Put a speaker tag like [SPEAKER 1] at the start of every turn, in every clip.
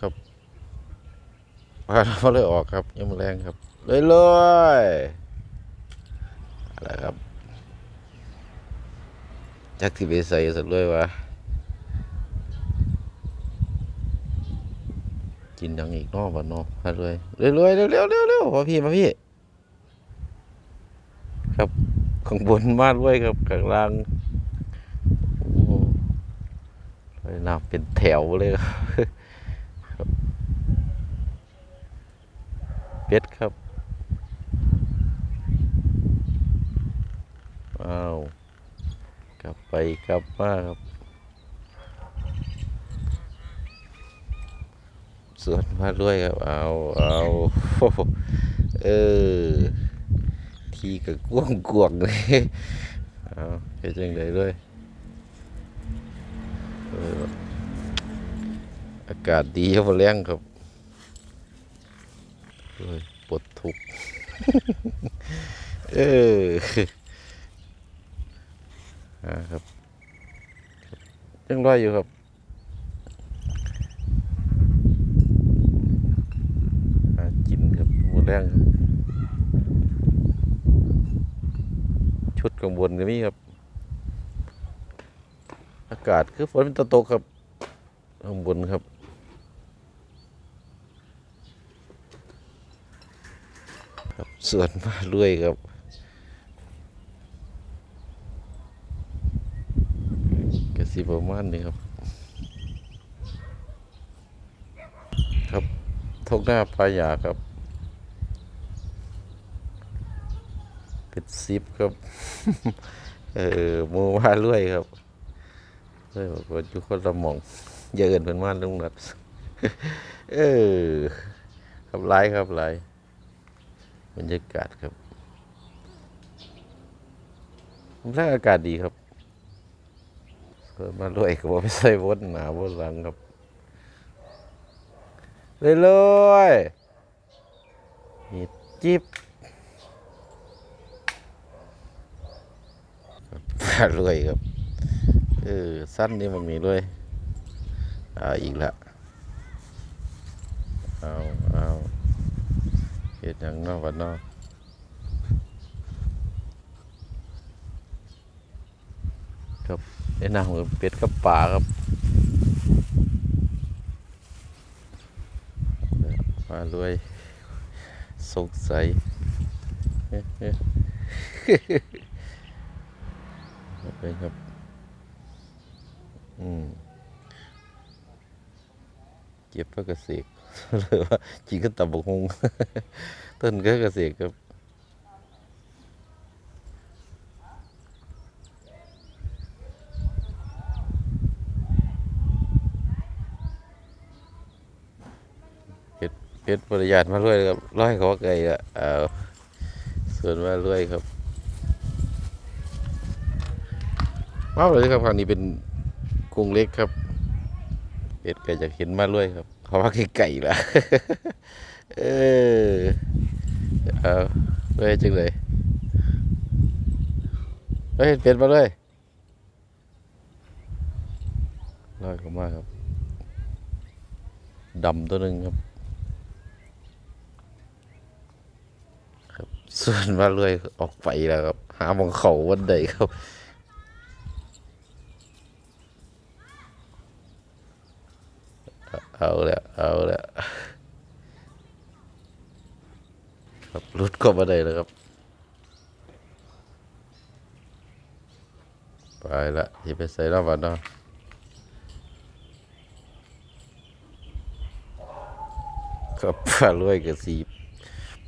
[SPEAKER 1] ครับพาเราเลยออกครับยังมือแรงครับเลยเลยๆอะไรครับจักที่ไปใส่สุดเลยวะกินยังอีกนอกบ้านนอกพาเลยเร็วเร็วๆเร็วๆเร็วๆมาพี่มาพี่ ครับข้างบนมาด้วยครับข้างล่างโอ้โหเลยน้ำเป็นแถวเลยครับ เป็ดครับอ้าวกลับไปกลับมาครับ สวนมาด้วยครับเอาเอาโอ้โหเออ ที่ก็กวงกวงเลยเอาเฮ็ดจังไดเลยเอออากาศดีครับแรงครับ ปวดทุกข์เอออ่าครับยังรอยอยู่ครับหากินครับบ่แรงครับ ชุดข้างบนก็มีครับ อากาศคือฝนมันตะตกครับข้างบนครับ ครับ ส่วนมาเรื่อยครับกสิประมาณนี้ครับ ครับทกหน้าปลายาครับ เป็นซิปครับ เออหมูว่าเรื่อยครับเลยบอกว่าอยู่คนละหมองอย่าเอินเป็นม่านลุงนัดเออครับไลายครับไลาย บรรยากาศครับแรกอากาศดีครับเพิ่มมาด้วยก็บอกไม่ใส่วดหนาวนหลังครับเรื่อยมีจิบปลาเลยครับเออสั้นนี่มันมีด้วยอ่าอีกละเอาเอา เห็ดหยังนอกวันนอกครับไอ้นางเหมือนเป็ดกับป่าครับปลารวยสงสัยเฮ้เฮ้โอเคครับ อืม เก็บพระเกษตรหรือว่าจริงก็ตับบกฮงต้นก็เกษตรครับเฮ็ดเฮ็ดบริยาตมาเรื่อยครับร้อยเขาว่าไกลอะเอาส่วนมาเรื่อยครับว้าวเลยครับคราวนี้เป็นกรุงเล็กครับ เป็ดไก่จะเห็นมาด้วยครับเขาว่าไก่ละเออเอาไปจังเลยเฮ้ยเป็ดมาด้วยลอยเข้ามาครับดำตัวหนึ่งครับ ครับ ส่วนมาเลยออกไปแล้วครับ หาหมองเขาวันใดครับ เอาล้วเอาล้วครับรุดก็มาได้แล้วครับ ไปละที่ไปใส่รอบวันเนาะครับพารวยกับสี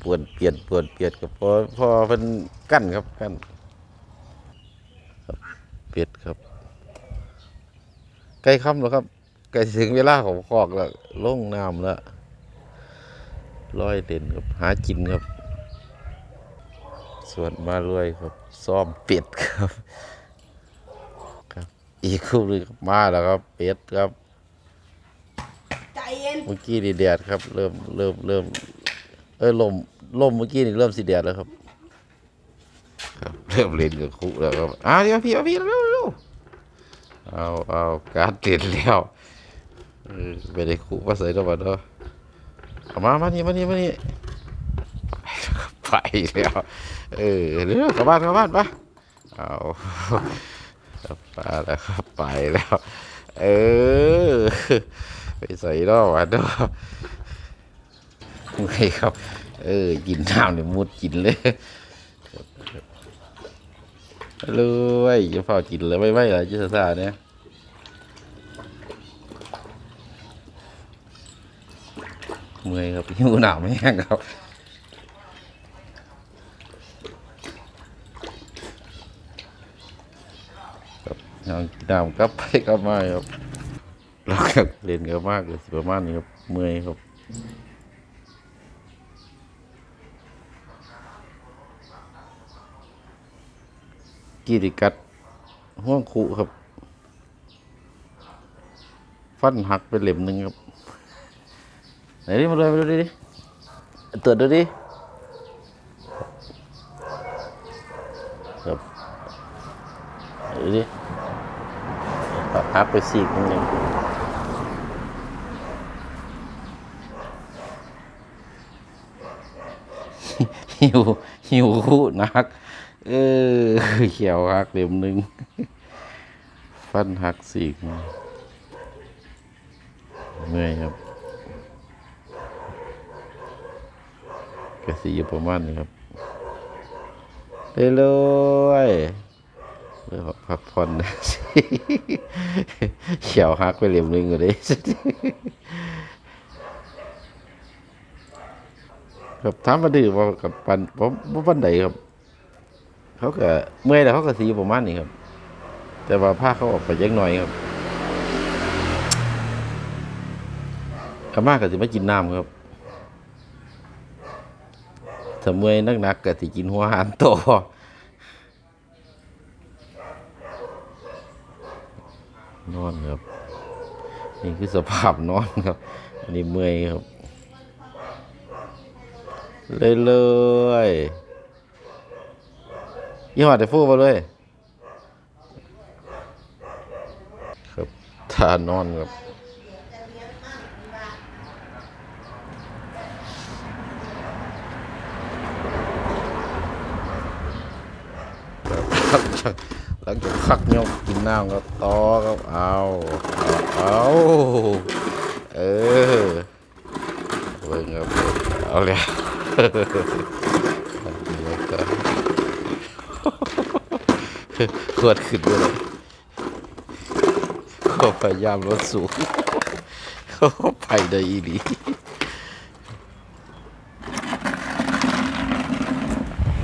[SPEAKER 1] ปวนเปลี่ยนปวนเปลี่ยนกับพอพอเป็นกั้นครับกั้นครับเปลียดครับใกล้ค่ำแล้วครับ ใกล้ถึงเวลาของคอกแล้วลงน้ำแล้วร้อยเด่นครับหากินครับ ส่วนมาเรื่อยครับ ซ่อมเป็ดครับครับ อีกคู่หนึงครับมาแล้วครับ เป็ดครับ
[SPEAKER 2] ใจเย็น
[SPEAKER 1] เมื่อกี้นี่แดดครับ เริ่มเริ่มเริ่มเออลมลมเมื่อกี้นี่เริ่มสีแดดแล้วครับครับ เริ่มเล่นกับคุแล้วครับอ้าวเดี๋ยวพี่เอาพี่เร็วเร็วเอาเอาการดเล่นแล้ว เออไปได้คุมาใส่ดอกบัดเนาะเอามามานี่มานี่มานี่ไปแล้วเออเรื่องกลับบ้านกลับบ้านปะเอาไปแล้วครับไปแล้ว เออ ไปใส่ดอกบัดเนาะไม่ครับ เออ กินน้ำเนี่ยมุดกินเลยเลยจะเฝ้ากินเลยไม่ไม่อะไรจะซ่าเนี่ย เมื่อยครับหิวหนาวไม่แห้งครับครับยังกินน้ำกลับไปกลับมาครับเราก็เล่นกันมากเลยสิประมาณนี้ครับเมื่อยครับกีริกัดห่วงคุครับ ฟันหักไปเหล่มหนึ่งครับ ไหนดิมาดูมาดูดิตรวจดูดิครับดูดิพับไปสีกนิดนึงหิวหิวคู่นัก เออเขียวหักเหลี่ยมหนึ่งฟันหักสีกเมื่อยครับ ก็สิอยู่ประมาณนี้ครับเรื่อยๆเรื่อยๆพักผ่อนนะเขียวหักไปเหลี่ยมหนึงอยู่ดิครับถามมาดื้อว่ากับปันผมบ่ปันใดครับ เขาก็เมื่อยแล้วเขาก็สีอยู่ประมาณนี้ครับ แต่ว่าผ้าเขาออกไปเยอะหน่อยครับอาม่าก็สิมากินน้ำครับ ถ้ามื่อยนักๆก็สิกินหัวอาหารโตนอนครับนี่คือสภาพนอนครับ อันนี้เมื่อยครับเลยเลยๆยี่ห้อเดฟูมาเลยครับท่านอนครับ หลังจากหลังจากพักยกกินน้ำก็ต่อครับเอาเอาเอาเออเบิ่งครับเอาเลยขวดขึ้นด้วยก็พยายามลดสูงเขาไปได้อีดี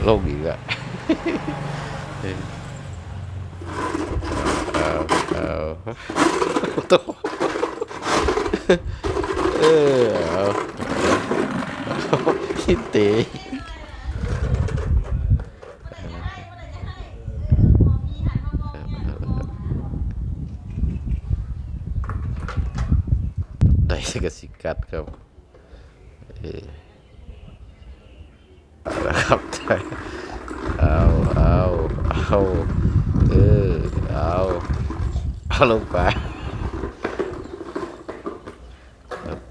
[SPEAKER 1] ลกอีกแล้ว เอาเอาโตเออเอาคิดเตะได้กสิกัดครับเอออาละครับได้ เอาเออเอาเอาลงไป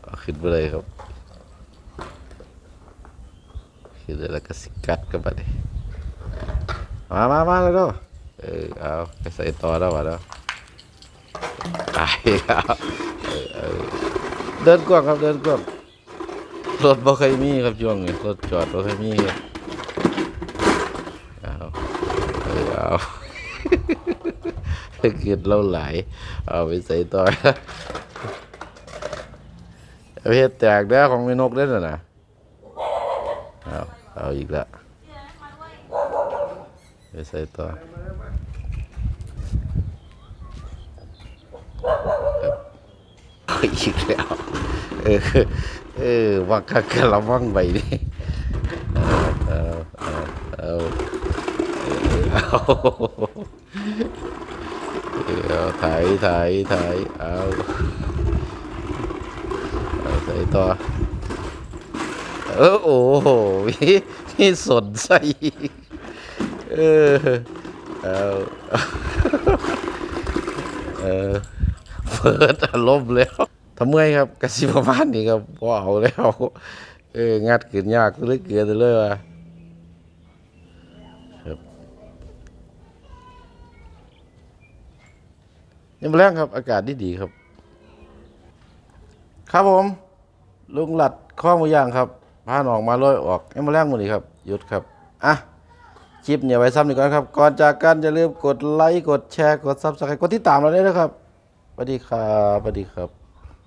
[SPEAKER 1] เอาขึ้นไปเลยครับขึ้นแล้วก็สิกัดกันไปเลยมามามาเลยเนาะเออเอาไปใส่ต่อแล้ววะเนาะไปครับเออเออเดินกว้างครับเดินกว้างรถบ่เคยมีครับช่วงนี้รถจอดบ่เคยมีครับเอา เอาเกิดเราไหลายเอาไปใส่ต่อเอาเฮ็ดแตกได้ของม่นกเด้อน่ะนะเอาเอาอีกแล้วไปใส่ต่ออาอีกแล้ว เออ เออวักกะละวังไปนี่เอาเอาเอา เอาเอาเอาถ่ายถ่ายถ่ายเอาเอาใส่ต่อ เออโอ้โหมีมีสนใส่เออเอาเออเปิดอารมณ์แล้วทำเมื่อยครับกสิประมาณนี้ครับพอเอาแล้ว เอองัดขึ้นยากเหลยเกินเลยว่ะครับ ยังมาแรงครับ อากาศดีดีครับ ครับผม ลุงหลัดข้อมือย่างครับพาหนองมาลอยออกยังมาแรงหมดเลยครับหยุดครับอะคลิปเนี่ยไว้ซ้ำอีกก่อนครับ ก่อนจากกันอย่าลืมกดไลค์กดแชร์กดซับสไครต์กดติดตามเราด้วยนะครับสวัสดีครับสวัสดีครับ